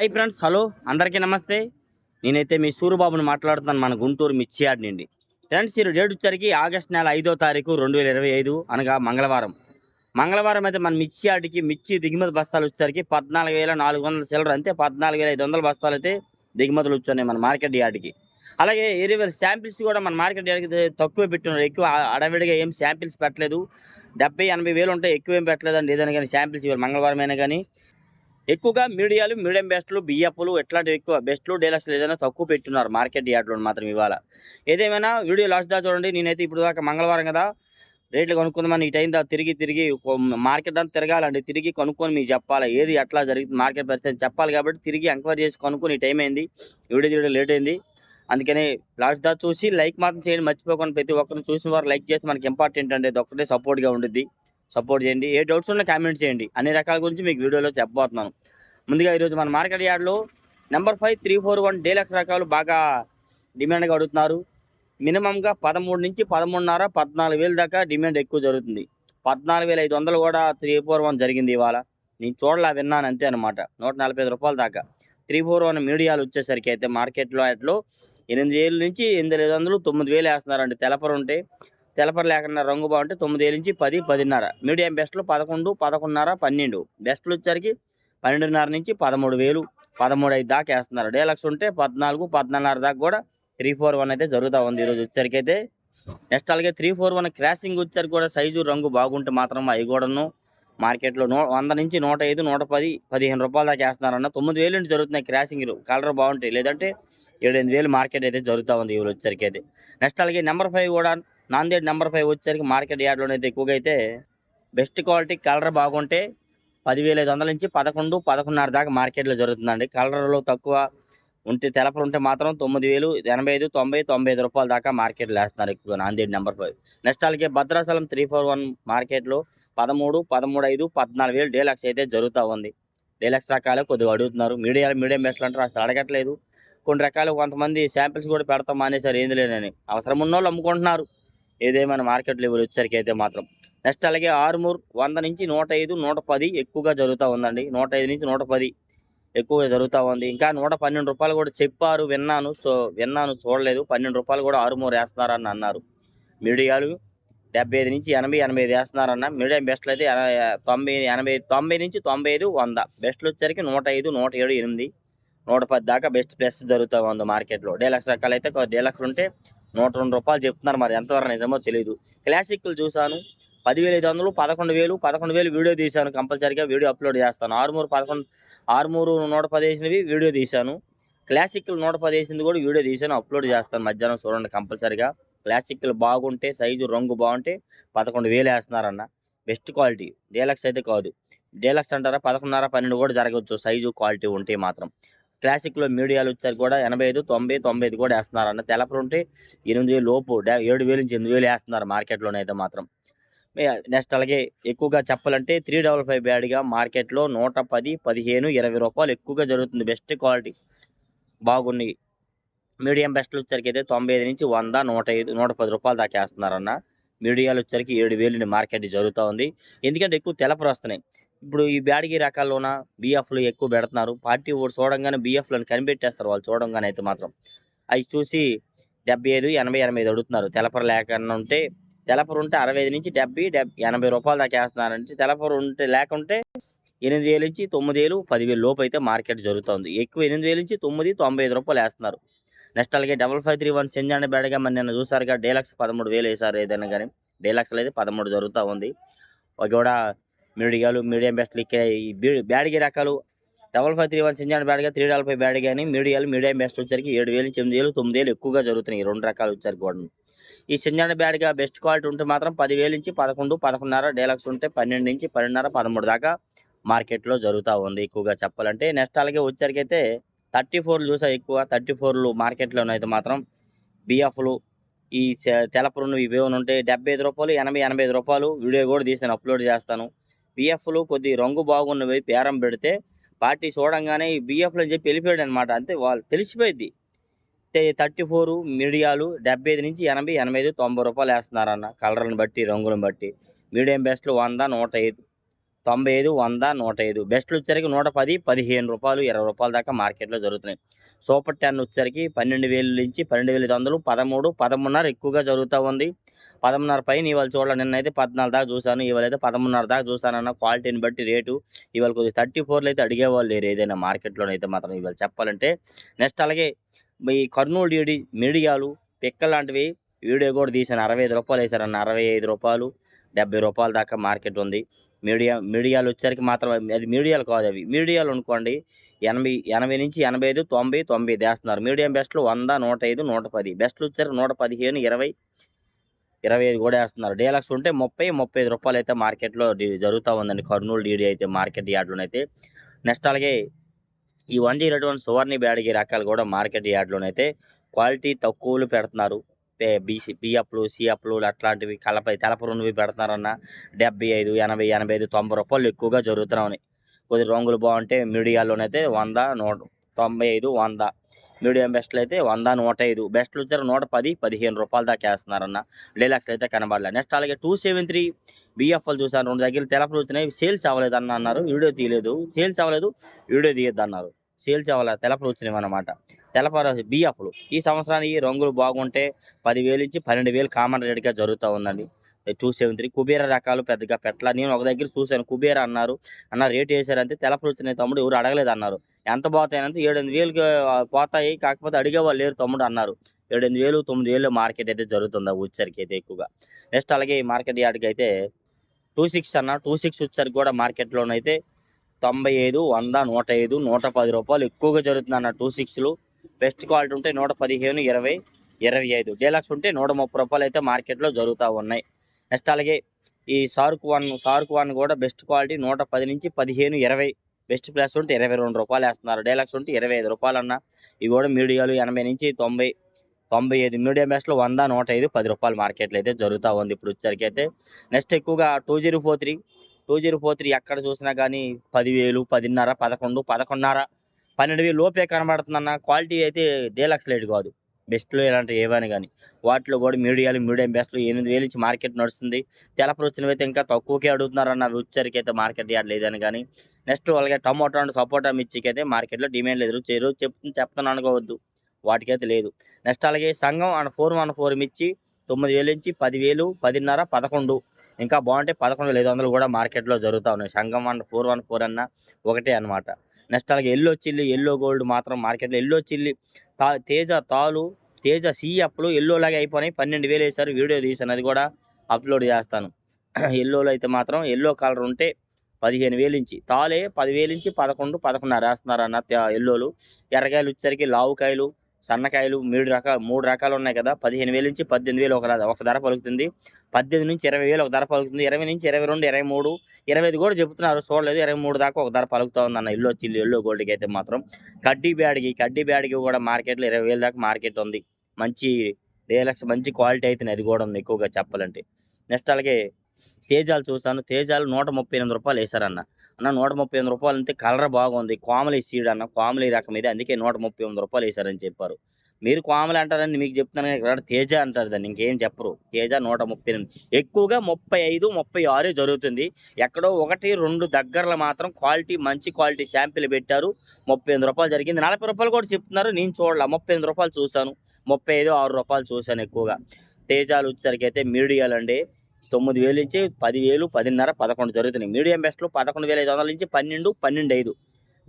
Hi friends hello అందరికీ నమస్తే. నేనైతే మీ సూరుబాబుని మాట్లాడుతున్నాను మన గుంటూరు మిర్చియాడ్ నుండి. ఫ్రెండ్స్ ఈ డేట్ వచ్చరికి ఆగస్ట్ నెల ఐదో తారీఖు రెండు వేల ఇరవై ఐదు అనగా మంగళవారం. మంగళవారం అయితే మన మిర్చి మిర్చి దిగుమతి బస్తాలు వచ్చేసరికి పద్నాలుగు వేల నాలుగు వందల సిల్లర్ అంతే పద్నాలుగు వేల ఐదు వందల బస్తాలు అయితే దిగుమతులు వచ్చాయి మన మార్కెట్ యార్డ్కి. అలాగే ఏరియా శాంపిల్స్ కూడా మన మార్కెట్ యార్డ్కి తక్కువ పెట్టున్నారు ఎక్కువ అడవిడిగా ఏం శాంపిల్స్ పెట్టలేదు. డెబ్బై ఎనభై వేలు ఉంటాయి ఎక్కువ ఏం పెట్టలేదండి. ఏదైనా కానీ శాంపిల్స్ ఇవ్వాలి. మంగళవారం అయినా కానీ ఎక్కువగా మీడియాలు మీడియం బెస్ట్లు బియ్యప్పులు ఎట్లాంటివి ఎక్కువ బెస్ట్లు డీలక్స్లు ఏదైనా తక్కువ పెట్టున్నారు మార్కెట్ యార్డ్లో మాత్రం ఇవాళ. ఏదేమైనా వీడియో లాస్ట్ దా చూడండి నేనైతే ఇప్పుడు దాకా మంగళవారం కదా రేట్లు కొనుక్కుందామని ఈ టైం దా తిరిగి తిరిగి మార్కెట్ అంతా తిరగాలండి తిరిగి కొనుక్కొని మీకు చెప్పాలి ఏది ఎట్లా జరిగింది మార్కెట్ పరిస్థితి చెప్పాలి కాబట్టి తిరిగి ఎంక్వైరీ చేసి కొనుక్కొని ఈ టైం అయింది వీడియో తీయడం లేట్ అయింది. అందుకని లాస్ట్ దా చూసి లైక్ మాత్రం చేయండి మర్చిపోకుండా ప్రతి ఒక్కరిని చూసిన వారు లైక్ చేసి మనకి ఇంపార్టెంట్ అండి అది ఒక్కటే సపోర్ట్గా ఉండిద్ది. సపోర్ట్ చేయండి. ఏ డౌట్స్ ఉన్నా కామెంట్ చేయండి. అన్ని రకాల గురించి మీకు వీడియోలో చెప్పబోతున్నాను. ముందుగా ఈరోజు మన మార్కెట్ యార్డ్లో number five three four one deluxe రకాలు బాగా డిమాండ్గా అడుగుతున్నారు. మినిమంగా పదమూడు నుంచి పదమూడున్నర పద్నాలుగు వేలు దాకా డిమాండ్ ఎక్కువ జరుగుతుంది. పద్నాలుగు వేల ఐదు వందలు కూడా త్రీ ఫోర్ వన్ జరిగింది ఇవాళ. నేను చూడలే విన్నాను అంతే అనమాట నూట నలభై ఐదు రూపాయల దాకా. త్రీ ఫోర్ వన్ మీడియాలు వచ్చేసరికి అయితే మార్కెట్లో అట్లో ఎనిమిది వేల నుంచి ఎనిమిది ఐదు వందలు తొమ్మిది వేలు వేస్తున్నారండి. తెలపరు ఉంటే తెలపర లేకుండా రంగు బాగుంటే తొమ్మిది వేల నుంచి పది పదిన్నర. మీడియం బెస్ట్లు పదకొండు పదకొండున్నర పన్నెండు. బెస్ట్లు వచ్చరికి పన్నెండున్నర నుంచి పదమూడు వేలు పదమూడు ఐదు దాకా వేస్తున్నారు. డేలక్స్ ఉంటే పద్నాలుగు పద్నాలుగున్నర దాకా కూడా త్రీ ఫోర్ వన్ అయితే జరుగుతూ ఉంది ఈరోజు వచ్చరికి అయితే. నెక్స్ట్ అలాగే త్రీ ఫోర్ వన్ క్రాసింగ్ వచ్చరికి కూడా సైజు రంగు బాగుంటే మాత్రం అవి కూడాను మార్కెట్లో నూ వంద నుంచి నూట ఐదు నూట పది పదిహేను రూపాయల దాకా వేస్తున్నారన్న తొమ్మిది వేలు నుంచి జరుగుతున్నాయి క్రాసింగ్లు. కలర్ బాగుంటాయి. లేదంటే ఏడెనిమిది వేలు మార్కెట్ అయితే జరుగుతూ ఉంది ఇవి వచ్చరికి అయితే. నెక్స్ట్ అలాగే నెంబర్ ఫైవ్ కూడా నాందేడ్ నెంబర్ ఫైవ్ వచ్చేసరికి మార్కెట్ యార్డ్లోనే అయితే ఎక్కువగా అయితే బెస్ట్ క్వాలిటీ కలర్ బాగుంటే పదివేల ఐదు వందల నుంచి పదకొండు పదకొండున్నర దాకా మార్కెట్లో జరుగుతుందండి. కలర్లో తక్కువ ఉంటే తెలపలు ఉంటే మాత్రం తొమ్మిది వేలు ఎనభై ఐదు తొంభై తొంభై ఐదు రూపాయల దాకా మార్కెట్లో వేస్తున్నారు ఎక్కువ నాందేడ్ నెంబర్ ఫైవ్ నెక్స్ట్ అలాగే భద్రాచలం త్రీ ఫోర్ వన్ మార్కెట్లో పదమూడు పదమూడు ఐదు పద్నాలుగు వేలు డీలక్స్ అయితే జరుగుతూ ఉంది. డీలక్స్ రకాలే కొద్దిగా అడుగుతున్నారు. మీడియా మీడియం బెస్ట్లు అంటారు అసలు అడగట్లేదు. కొన్ని రకాలు కొంతమంది శాంపిల్స్ కూడా పెడతాం మానేశారు ఏంది లేదని అవసరం ఉన్న వాళ్ళు అమ్ముకుంటున్నారు. ఏదేమైనా మార్కెట్ లెవెల్ వచ్చేసరికి అయితే మాత్రం. నెక్స్ట్ అలాగే ఆరుమూర్ వంద నుంచి నూట ఐదు నూట పది ఎక్కువగా జరుగుతూ ఉందండి. నూట ఐదు నుంచి నూట పది ఎక్కువగా జరుగుతూ ఉంది. ఇంకా నూట పన్నెండు రూపాయలు కూడా చెప్పారు విన్నాను సో విన్నాను చూడలేదు. పన్నెండు రూపాయలు కూడా ఆరుమూరు వేస్తున్నారని అన్నారు. మీడియాలు డెబ్బై ఐదు నుంచి ఎనభై ఎనభై ఐదు వేస్తున్నారన్న. మీడియం బెస్ట్లు అయితే తొంభై ఎనభై తొంభై నుంచి తొంభై ఐదు వంద. బెస్ట్లు వచ్చరికి నూట ఐదు నూట ఏడు ఎనిమిది నూట పది దాకా బెస్ట్ ప్లస్ జరుగుతూ ఉంది మార్కెట్లో. డీలక్స్ రకాలు అయితే డీలక్స్ ఉంటే నూట రెండు రూపాయలు చెప్తున్నారు. మరి ఎంతవరకు నిజమో తెలియదు క్లాసిక్లు చూశాను. పదివేల ఐదు వందలు పదకొండు వేలు పదకొండు వేలు వీడియో తీశాను కంపల్సరీగా. వీడియో అప్లోడ్ చేస్తాను. ఆరుమూరు పదకొండు ఆరుమూరు నూట పది వేసినవి వీడియో తీశాను. క్లాసిక్లు నూట పది వేసింది కూడా వీడియో తీశాను అప్లోడ్ చేస్తాను. మధ్యాహ్నం చూడండి కంపల్సరీగా. క్లాసిక్లు బాగుంటే సైజు రంగు బాగుంటే పదకొండు వేలు వేస్తున్నారన్న. Best quality. డీలక్స్ అయితే కాదు. డీలక్స్ అంటారా? పదకొండున్నర పన్నెండు కూడా జరగవచ్చు. సైజు క్వాలిటీ ఉంటే మాత్రం. క్లాసిక్లో మీడియాలు వచ్చారు కూడా ఎనభై ఐదు తొంభై తొంభై ఐదు కూడా వేస్తున్నారన్న అన్న ఉంటే ఎనిమిది వేలు లోపు ఏడు వేలు నుంచి ఎనిమిది వేలు వేస్తున్నారు మార్కెట్లోనే అయితే మాత్రం. నెక్స్ట్ అలాగే ఎక్కువగా చెప్పాలంటే త్రీ డబల్ ఫైవ్ బ్యాడ్గా మార్కెట్లో నూట పది పదిహేను ఇరవై రూపాయలు ఎక్కువగా జరుగుతుంది. బెస్ట్ క్వాలిటీ బాగున్నాయి. మీడియం బెస్ట్లు వచ్చరికి అయితే తొంభై ఐదు నుంచి వంద నూట ఐదు నూట పది రూపాయలు దాకా వేస్తున్నారన్న. మీడియాలు వచ్చరికి ఏడు వేలు మార్కెట్ జరుగుతూ ఉంది. ఎందుకంటే ఎక్కువ తెలపరు వస్తున్నాయి. ఇప్పుడు ఈ బ్యాడిగి రకాల్లోన బిఎఫ్లు ఎక్కువ పెడుతున్నారు. పార్టీ ఓటు చూడంగానే బిఎఫ్లను కనిపెట్టేస్తారు వాళ్ళు చూడంగానే అయితే మాత్రం. అవి చూసి డెబ్బై ఐదు ఎనభై ఎనభై ఐదు అడుగుతున్నారు. తెలపర లేకుండా ఉంటే తెలపరు ఉంటే అరవై ఐదు నుంచి డెబ్బై డెబ్బై ఎనభై రూపాయల దాకా వేస్తున్నారంటే తెలపరు ఉంటే లేకుంటే ఎనిమిది వేలు నుంచి తొమ్మిది వేలు పదివేలు లోపు అయితే మార్కెట్ జరుగుతుంది. ఎక్కువ ఎనిమిది వేలు నుంచి తొమ్మిది తొంభై ఐదు రూపాయలు వేస్తున్నారు. నెక్స్ట్ అలాగే డబల్ ఫైవ్ త్రీ వన్ సెంజాండ్ బ్యాడ్గా మరి నిన్న చూసారుగా డీలక్స్ పదమూడు వేలు వేసారు ఏదైనా కానీ. డీలక్స్లో అయితే పదమూడు జరుగుతూ ఉంది. ఒక కూడా మిడిగాలు మీడియం బెస్ట్లు ఇక్కడ ఈ బీ- రకాలు డబల్ ఫైవ్ త్రీ వన్ సింజాన్ బ్యాడ్గా త్రీ డబల్ ఫైవ్ బ్యాడ్ కానీ మీడియాలు మీడియం బెస్ట్ వచ్చరికి ఏడు వేలు తొమ్మిది ఎనిమిది వేలు తొమ్మిది వేలు ఎక్కువగా జరుగుతున్నాయి రెండు రకాలు వచ్చారు కూడా ఈ సింజాన్ బ్యాడ్గా బెస్ట్ క్వాలిటీ ఉంటే మాత్రం పదివేలు నుంచి పదకొండు పదకొండున్నర డీలక్స్ ఉంటే పన్నెండు నుంచి పన్నెండున్నర పదమూడు దాకా మార్కెట్లో జరుగుతూ ఉంది ఎక్కువగా చెప్పాలంటే. నెక్స్ట్ అలాగే వచ్చరికైతే థర్టీ ఫోర్లు చూసా ఎక్కువ. థర్టీ ఫోర్లు మార్కెట్లోనైతే మాత్రం బిఎఫ్లు ఈ తెలపరును ఇవేమైనా ఉంటే డెబ్బై ఐదు రూపాయలు ఎనభై ఎనభై ఐదు రూపాయలు వీడియో కూడా తీసాను అప్లోడ్ చేస్తాను. బిఎఫ్లు కొద్ది రంగు బాగున్నవి పేరం పెడితే పార్టీ చూడంగానే ఈ బిఎఫ్లు అని చెప్పి వెళ్ళిపోయాడు అనమాట అంతే వాళ్ళు తెలిసిపోయింది థర్టీ ఫోర్ మీడియాలు డెబ్బై ఐదు నుంచి ఎనభై ఎనభై ఐదు తొంభై రూపాయలు వేస్తున్నారన్న కలర్ని బట్టి రంగులను బట్టి. మీడియం బెస్ట్లు వంద నూట ఐదు తొంభై ఐదు వంద నూట ఐదు. బెస్ట్లు వచ్చేసరికి నూట పది పదిహేను రూపాయలు ఇరవై రూపాయల దాకా మార్కెట్లో జరుగుతున్నాయి. సూపర్ టెన్ వచ్చేసరికి పన్నెండు వేలు నుంచి పన్నెండు వేల ఐదు వందలు పదమూడు పదమూడున్నర ఎక్కువగా జరుగుతూ ఉంది. పదమూన్నర పైన ఇవాళ చూడాలి. నిన్నైతే పద్నాలుగు దాకా చూశాను. ఇవాళ అయితే పదమూన్నర దాకా చూశానన్న క్వాలిటీని బట్టి రేటు. ఇవాళ కొద్దిగా థర్టీ ఫోర్లో అయితే అడిగేవాళ్ళు లేరు. ఏదైనా మార్కెట్లోనే అయితే మాత్రం ఇవాళ చెప్పాలంటే నెక్స్ట్ అలాగే ఈ కర్నూలు డీడి మీడియాలు పిక్క లాంటివి వీడియో కూడా తీసాను అరవై ఐదు రూపాయలు వేసారన్న అరవై ఐదు రూపాయలు డెబ్బై రూపాయల దాకా మార్కెట్ ఉంది. మీడియా మీడియాలు వచ్చేసరికి మాత్రం అది మీడియాలు కాదు అవి. మీడియాలు అనుకోండి ఎనభై ఎనభై నుంచి ఎనభై ఐదు తొంభై తొంభై వేస్తున్నారు. మీడియం బెస్ట్లు వంద నూట ఐదు నూట పది. బెస్ట్లు వచ్చారు నూట పదిహేను ఇరవై ఇరవై ఐదు కూడా వేస్తున్నారు. డీలక్స్ ఉంటే ముప్పై ముప్పై ఐదు రూపాయలు అయితే మార్కెట్లో జరుగుతూ ఉందండి. కర్నూలు డీడీ అయితే మార్కెట్ యార్డ్లోనైతే నెక్స్ట్ అలాగే ఈ వన్ జీరో వన్ సువర్ణి బ్యాడిగి రకాలు కూడా మార్కెట్ యార్డ్లోనైతే క్వాలిటీ తక్కువలు పెడుతున్నారు. బీసీ బిఎఫ్లు సిఎఫ్లు అట్లాంటివి కలప తెలప రెండువి పెడుతున్నారన్న డెబ్బై ఐదు ఎనభై ఎనభై ఐదు తొంభై రూపాయలు ఎక్కువగా జరుగుతున్నాయి. కొద్ది రంగులు బాగుంటే మీడియాలోనైతే వంద నూట తొంభై ఐదు వంద. మీడియం బెస్ట్లు అయితే వంద నూట ఐదు. బెస్ట్లు వచ్చారు నూట పది పదిహేను రూపాయల దాకా వేస్తున్నారన్న. డీలాక్స్ అయితే కనబడలేదు. నెక్స్ట్ అలాగే టూ సెవెన్ త్రీ బిఎఫ్ఎల్ చూసాను రెండు దగ్గర తెలపలు వచ్చినాయి. సేల్స్ అవ్వలేదు అన్న అన్నారు. వీడియో తీయలేదు. సేల్స్ అవ్వలేదు. వీడియో తీయద్దు అన్నారు. సేల్స్ అవ్వలేదు తెలపలు వచ్చినాయి అన్నమాట. తెలప బిఎఫ్లు. ఈ సంవత్సరానికి రంగులు బాగుంటే పదివేలు నుంచి పన్నెండు వేలు కామన్ రేట్గా జరుగుతూ ఉందండి. టూ త్రీ కుబేర రకాలు పెద్దగా పెట్టలా. నేను ఒక దగ్గర చూశాను. కుబేర అన్నారు. అన్న రేట్ వేసారంటే తెలపరుచున్నాయి తమ్ముడు ఎవరు అడగలేదు అన్నారు. ఎంత పోతాయనంటే ఏడెనిమిది వేలుకి పోతాయి. కాకపోతే అడిగే వాళ్ళు లేరు తమ్ముడు అన్నారు. ఏడెనిమిది వేలు తొమ్మిది వేలు మార్కెట్ అయితే జరుగుతుంది ఆ వచ్చరికి అయితే ఎక్కువగా. నెక్స్ట్ అలాగే ఈ మార్కెట్ యార్డ్కి అయితే టూ సిక్స్ అన్న టూ సిక్స్ వచ్చరికి కూడా మార్కెట్లోనైతే తొంభై ఐదు వంద నూట ఐదు నూట పది రూపాయలు ఎక్కువగా జరుగుతుంది అన్న టూ సిక్స్లు. బెస్ట్ క్వాలిటీ ఉంటే నూట పదిహేను ఇరవై ఇరవై ఐదు. డీలక్స్ ఉంటే నూట ముప్పై రూపాయలు అయితే మార్కెట్లో జరుగుతూ ఉన్నాయి. నెక్స్ట్ అలాగే ఈ సార్క్ వన్ సార్క్ వన్ కూడా బెస్ట్ క్వాలిటీ నూట పది నుంచి పదిహేను ఇరవై. బెస్ట్ ప్లస్ ఉంటే ఇరవై రెండు రూపాయలు వేస్తున్నారు. డీలక్స్ ఉంటే ఇరవై ఐదు రూపాయలు అన్న ఇవి కూడా మీడియాలు ఎనభై నుంచి తొంభై తొంభై ఐదు మీడియం బెస్ట్లో వంద నూట ఐదు పది రూపాయలు మార్కెట్లో అయితే జరుగుతూ ఉంది ఇప్పుడు వచ్చేసరికి అయితే. నెక్స్ట్ ఎక్కువగా two zero four three two zero four three ఎక్కడ చూసినా కానీ పదివేలు పదిన్నర పదకొండు పదకొండున్నర పన్నెండు వేలు లోపే కనబడుతుందన్న క్వాలిటీ అయితే డీలక్స్ లైట్ కాదు. బెస్ట్లో ఇలాంటి ఏవని కానీ. వాటిలో కూడా మీడియాలు మీడియం బెస్ట్లు ఎనిమిది వేలు ఇచ్చి మార్కెట్ నడుస్తుంది. తెలపలు వచ్చినవి అయితే ఇంకా తక్కువకే అడుగుతున్నారన్న ఉచ్చరికి అయితే మార్కెట్ యాడ్ లేదని కానీ నెక్స్ట్ అలాగే టమోటా అండ్ సపోటా మిర్చికి అయితే మార్కెట్లో డిమాండ్ లేదు. రోజు చెప్తు చెప్తాను అనుకోవద్దు. వాటికైతే లేదు. నెక్స్ట్ అలాగే సంఘం అండ్ ఫోర్ వన్ ఫోర్ మిర్చి తొమ్మిది వేలు నుంచి పదివేలు పదిన్నర పదకొండు. ఇంకా బాగుంటే పదకొండు వేల ఐదు వందలు కూడా మార్కెట్లో జరుగుతూ ఉన్నాయి. సంఘం అండ్ ఫోర్ వన్ ఫోర్ అన్న ఒకటే అనమాట నెక్స్ట్ అలాగే ఎల్లో చిల్లి ఎల్లో గోల్డ్ మాత్రం మార్కెట్లో ఎల్లో చిల్లి తా తేజ తాలు తేజ సిఎఫ్లు ఎల్లో ఎల్లోలాగే అయిపోయినాయి. పన్నెండు వేలు వేసారు వీడియో తీసాను అది కూడా అప్లోడ్ చేస్తాను. ఎల్లోలో అయితే మాత్రం ఎల్లో కలర్ ఉంటే పదిహేను వేలు ఇంచి. తాలే పదివేలు నుంచి పదకొండు పదకొండున్నర వేస్తున్నారు అన్న త- ఎల్లోలు. ఎర్రకాయలు వచ్చేసరికి లావుకాయలు సన్నకాయలు మూడు రకాలు మూడు రకాలు ఉన్నాయి కదా. పదిహేను వేలు నుంచి పద్దెనిమిది వేలు ఒక ధర- ఒక ధర పలుకుతుంది. పద్దెనిమిది నుంచి ఇరవై వేలు ఒక ధర పలుకుతుంది. ఇరవై నుంచి ఇరవై రెండు ఇరవై మూడు ఇరవై ఐదు కూడా చెప్తున్నారు. చూడలేదు. ఇరవై మూడు దాకా ఒక ధర పలుకుతా ఉంది అన్న ఇల్లు ఎల్లో గోల్డ్కి అయితే మాత్రం. కడ్డీ బ్యాడ్కి కడ్డీ బ్యాడ్కి కూడా మార్కెట్లో ఇరవై వేలు దాకా మార్కెట్ ఉంది. మంచి రియల్ మంచి క్వాలిటీ అయితే అది కూడా ఉంది ఎక్కువగా చెప్పాలంటే. నెక్స్ట్ అలాగే తేజాలు చూశాను. తేజాలు నూట ముప్పై ఎనిమిది రూపాయలు వేశారన్న. అన్న నూట ముప్పై ఎనిమిది రూపాయలు అంటే కలర్ బాగుంది. కోమలి సీడ్ అన్న కోమలి రకం ఇది. అందుకే నూట ముప్పై ఎనిమిది రూపాయలు వేశారని చెప్పారు. మీరు కోమలి అంటారని మీకు చెప్తున్నాను కానీ ఇక్కడ తేజ అంటారు దాన్ని. ఇంకేం చెప్పరు. తేజ నూట ముప్పై ఎనిమిది. ఎక్కువగా ముప్పై ఐదు ముప్పై ఆరు జరుగుతుంది. ఎక్కడో ఒకటి రెండు దగ్గరలో మాత్రం క్వాలిటీ మంచి క్వాలిటీ శాంపిల్ పెట్టారు. ముప్పై ఎనిమిది రూపాయలు జరిగింది. నలభై రూపాయలు కూడా చెప్తున్నారు. నేను చూడాల. ముప్పై ఎనిమిది రూపాయలు చూశాను. ముప్పై ఐదు ఆరు రూపాయలు చూశాను ఎక్కువగా. తేజాలు వచ్చేసరికి అయితే మీడియాలు అండి తొమ్మిది వేలు నుంచి పదివేలు పదిన్నర పదకొండు జరుగుతున్నాయి. మీడియం బెస్ట్లు పదకొండు వేల ఐదు వందల నుంచి పన్నెండు పన్నెండు ఐదు.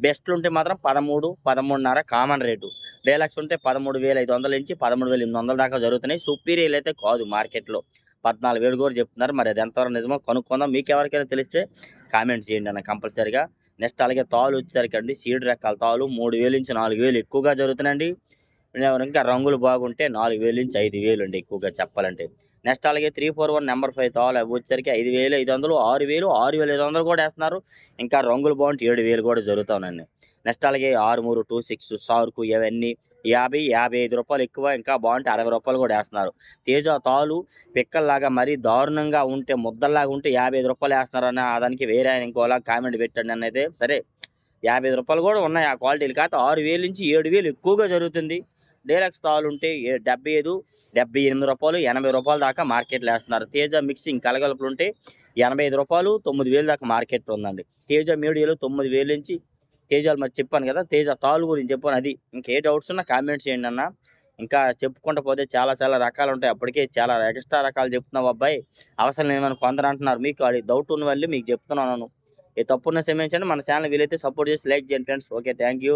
బెస్ట్లు ఉంటే మాత్రం పదమూడు పదమూడున్నర కామన్ రేటు. డేలక్స్ ఉంటే పదమూడు వేల ఐదు వందల నుంచి పదమూడు వేల ఎనిమిది వందల దాకా జరుగుతున్నాయి. సుపీరియల్ అయితే కాదు మార్కెట్లో. పద్నాలుగు వేలు కూడా చెప్తున్నారు. మరి అది ఎంతవరకు నిజమో కనుక్కుందాం. మీకు ఎవరికైనా తెలిస్తే కామెంట్స్ చేయండి అన్న కంపల్సరీగా. నెక్స్ట్ అలాగే తాలు వచ్చేసరికి అండి సీడ్ రకాల తాలు మూడు వేలు నుంచి నాలుగు వేలు ఎక్కువగా జరుగుతున్నాయండి. ఇంకా రంగులు బాగుంటే నాలుగు వేలు నుంచి ఐదు వేలు అండి ఎక్కువగా చెప్పాలంటే. నెక్స్ట్ అలాగే three four one number five తాలు అవి వచ్చేసరికి ఐదు వేలు ఐదు వందలు ఆరు వేలు ఆరు వేల ఐదు వందలు కూడా వేస్తున్నారు. ఇంకా రంగులు బాగుంటే ఏడు వేలు కూడా జరుగుతానండి. నెక్స్ట్ అలాగే ఆరు మూడు టూ సిక్స్ సార్కు ఇవన్నీ యాభై యాభై ఐదు రూపాయలు ఎక్కువ ఇంకా బాగుంటే అరవై రూపాయలు కూడా వేస్తున్నారు. తేజ తాలు పిక్కల్లాగా మరీ దారుణంగా ఉంటే ముద్దల్లాగా ఉంటే యాభై ఐదు రూపాయలు వేస్తున్నారు అన్న దానికి వేరే ఆయన ఇంకోలా కామెంట్ పెట్టండి అనేది సరే. యాభై ఐదు రూపాయలు కూడా ఉన్నాయి ఆ క్వాలిటీలు కాకపోతే ఆరు వేలు నుంచి ఏడు వేలు ఎక్కువగా జరుగుతుంది. డీలక్స్ తాలు ఉంటే డెబ్బై ఐదు డెబ్బై ఎనిమిది రూపాయలు ఎనభై రూపాయల దాకా మార్కెట్లో వేస్తున్నారు. తేజ మిక్సింగ్ కలగలుపులు ఉంటే ఎనభై ఐదు రూపాయలు తొమ్మిది వేలు దాకా మార్కెట్ ఉందండి. తేజ మీడియాలో తొమ్మిది వేలు నుంచి తేజాలు మరి చెప్పాను కదా తేజ తాలు గురించి చెప్పాను. అది ఇంకే డౌట్స్ ఉన్నా కామెంట్స్ చేయండి అన్న. ఇంకా చెప్పుకుంటూ పోతే చాలా చాలా రకాలు ఉంటాయి. అప్పటికే చాలా ఎక్స్ట్రా రకాలు చెప్తున్నావు అబ్బాయి. అవసరం ఏమైనా కొందరు అంటున్నారు. మీకు అది డౌట్ ఉన్న వాళ్ళు మీకు చెప్తున్నాను ఏ తప్పున్న క్షమించండి. మన ఛానల్ వీలైతే సపోర్ట్ చేసి లైక్ చేయండి ఫ్రెండ్స్. Okay thank you.